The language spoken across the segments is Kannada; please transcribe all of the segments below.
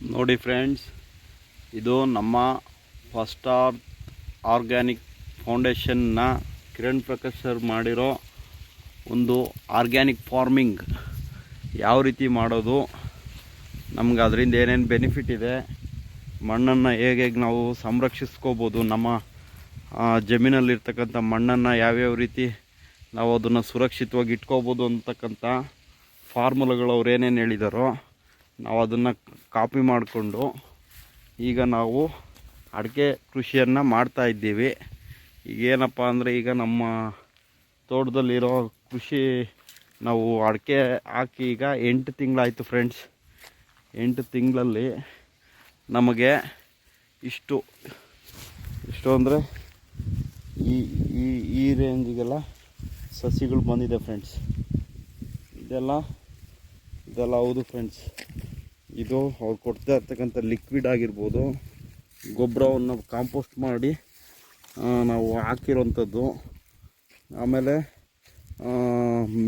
ನೋಡಿ ಫ್ರೆಂಡ್ಸ್, ಇದು ನಮ್ಮ ಫಸ್ಟ್ ಆರ್ ಆರ್ಗ್ಯಾನಿಕ್ ಫೌಂಡೇಶನ್ನ ಕಿರಣ್ ಪ್ರಕಾಶ್ ಸರ್ ಮಾಡಿರೋ ಒಂದು ಆರ್ಗ್ಯಾನಿಕ್ ಫಾರ್ಮಿಂಗ್. ಯಾವ ರೀತಿ ಮಾಡೋದು, ನಮ್ಗೆ ಅದರಿಂದ ಏನೇನು ಬೆನಿಫಿಟ್ ಇದೆ, ಮಣ್ಣನ್ನು ಹೇಗೆ ಹೇಗೆ ನಾವು ಸಂರಕ್ಷಿಸ್ಕೋಬೋದು, ನಮ್ಮ ಜಮೀನಲ್ಲಿರ್ತಕ್ಕಂಥ ಮಣ್ಣನ್ನು ಯಾವ್ಯಾವ ರೀತಿ ನಾವು ಅದನ್ನು ಸುರಕ್ಷಿತವಾಗಿ ಇಟ್ಕೋಬೋದು ಅಂತಕ್ಕಂಥ ಫಾರ್ಮುಲಾಗಳು ಅವ್ರು ಏನೇನು ಹೇಳಿದಾರೋ ನಾವು ಅದನ್ನು ಕಾಪಿ ಮಾಡಿಕೊಂಡು ಈಗ ನಾವು ಅಡಿಕೆ ಕೃಷಿಯನ್ನು ಮಾಡ್ತಾ ಇದ್ದೀವಿ. ಈಗ ಏನಪ್ಪ ಅಂದರೆ ಈಗ ನಮ್ಮ ತೋಟದಲ್ಲಿರೋ ಕೃಷಿ ನಾವು ಅಡಿಕೆ ಹಾಕಿ ಈಗ ಎಂಟು ತಿಂಗಳಾಯಿತು ಫ್ರೆಂಡ್ಸ್ ಎಂಟು ತಿಂಗಳಲ್ಲಿ ನಮಗೆ ಇಷ್ಟು ಇಷ್ಟು ಅಂದರೆ ಈ ಈ ಈ ರೇಂಜಿಗೆಲ್ಲ ಸಸಿಗಳು ಬಂದಿದೆ ಫ್ರೆಂಡ್ಸ್ ಇದೆಲ್ಲ ಇದೆಲ್ಲ ಹೌದು ಫ್ರೆಂಡ್ಸ್ ಇದು ಅವ್ರು ಕೊಡ್ತಾ ಇರ್ತಕ್ಕಂಥ ಲಿಕ್ವಿಡ್ ಆಗಿರ್ಬೋದು. ಗೊಬ್ಬರವನ್ನು ಕಾಂಪೋಸ್ಟ್ ಮಾಡಿ ನಾವು ಹಾಕಿರೋಂಥದ್ದು ಆಮೇಲೆ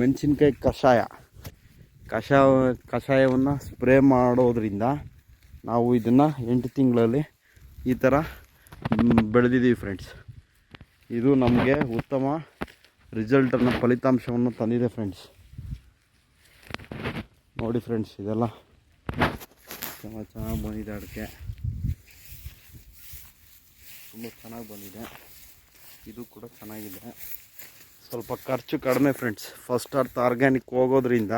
ಮೆಣಸಿನ್ಕಾಯಿ ಕಷಾಯ. ಕಷಾಯ, ಕಷಾಯವನ್ನು ಸ್ಪ್ರೇ ಮಾಡೋದ್ರಿಂದ ನಾವು ಇದನ್ನು ಎಂಟು ತಿಂಗಳಲ್ಲಿ ಈ ಥರ ಬೆಳೆದಿದ್ದೀವಿ ಫ್ರೆಂಡ್ಸ್ ಇದು ನಮಗೆ ಉತ್ತಮ ರಿಸಲ್ಟನ್ನು ಫಲಿತಾಂಶವನ್ನು ತಂದಿದೆ ಫ್ರೆಂಡ್ಸ್ ನೋಡಿ ಫ್ರೆಂಡ್ಸ್ ಇದೆಲ್ಲ. ತುಂಬ ಚೆನ್ನಾಗಿ ಬಂದಿದೆ ಅಡಿಕೆ ತುಂಬ ಚೆನ್ನಾಗಿ ಬಂದಿದೆ. ಇದು ಕೂಡ ಚೆನ್ನಾಗಿದೆ. ಸ್ವಲ್ಪ ಖರ್ಚು ಕಡಿಮೆ ಫ್ರೆಂಡ್ಸ್ ಫಸ್ಟ್ ಅರ್ತ್ ಆರ್ಗ್ಯಾನಿಕ್ ಹೋಗೋದ್ರಿಂದ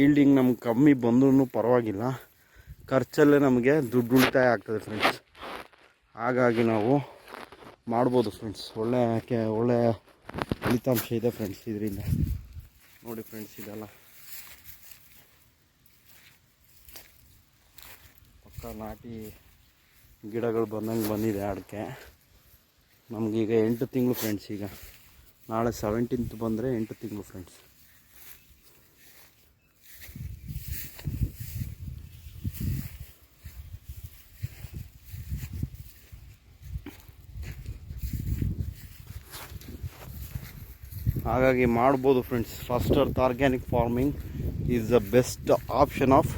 ಈಲ್ಡಿಂಗ್ ನಮ್ಗೆ ಕಮ್ಮಿ ಬಂದ್ರೂ ಪರವಾಗಿಲ್ಲ. ಖರ್ಚಲ್ಲೇ ನಮಗೆ ದುಡ್ಡು ಉಳಿತಾಯ ಆಗ್ತದೆ ಫ್ರೆಂಡ್ಸ್ ಹಾಗಾಗಿ ನಾವು ಮಾಡ್ಬೋದು ಫ್ರೆಂಡ್ಸ್ ಒಳ್ಳೆ ಕೆ ಒಳ್ಳೆ ಫಲಿತಾಂಶ ಇದೆ ಫ್ರೆಂಡ್ಸ್ ಇದರಿಂದ. ನೋಡಿ ಫ್ರೆಂಡ್ಸ್ ಇದೆಲ್ಲ. ಪಕ್ಕ ನಾಟಿ ಗಿಡಗಳು ಬಂದಂಗೆ ಬಂದಿದೆ ಅಡಿಕೆ ನಮಗೀಗ ಎಂಟು ತಿಂಗಳು ಫ್ರೆಂಡ್ಸ್ ಈಗ. ನಾಳೆ ಸೆವೆಂಟೀನ್ತ್ ಬಂದರೆ ಎಂಟು ತಿಂಗಳು ಫ್ರೆಂಡ್ಸ್ ಹಾಗಾಗಿ ಮಾಡ್ಬೋದು friends first earth organic farming is the best option of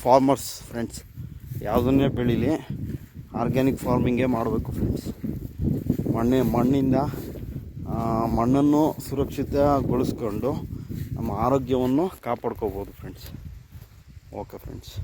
farmers friends ಯಾವುದನ್ನೇ ಬೆಳೀಲಿ ಆರ್ಗ್ಯಾನಿಕ್ ಫಾರ್ಮಿಂಗೇ ಮಾಡಬೇಕು ಫ್ರೆಂಡ್ಸ್ ಮಣ್ಣೆ, ಮಣ್ಣಿಂದ ಮಣ್ಣನ್ನು ಸುರಕ್ಷಿತಗೊಳಿಸ್ಕೊಂಡು ನಮ್ಮ ಆರೋಗ್ಯವನ್ನು ಕಾಪಾಡ್ಕೋಬೋದು ಫ್ರೆಂಡ್ಸ್ ಓಕೆ ಫ್ರೆಂಡ್ಸ್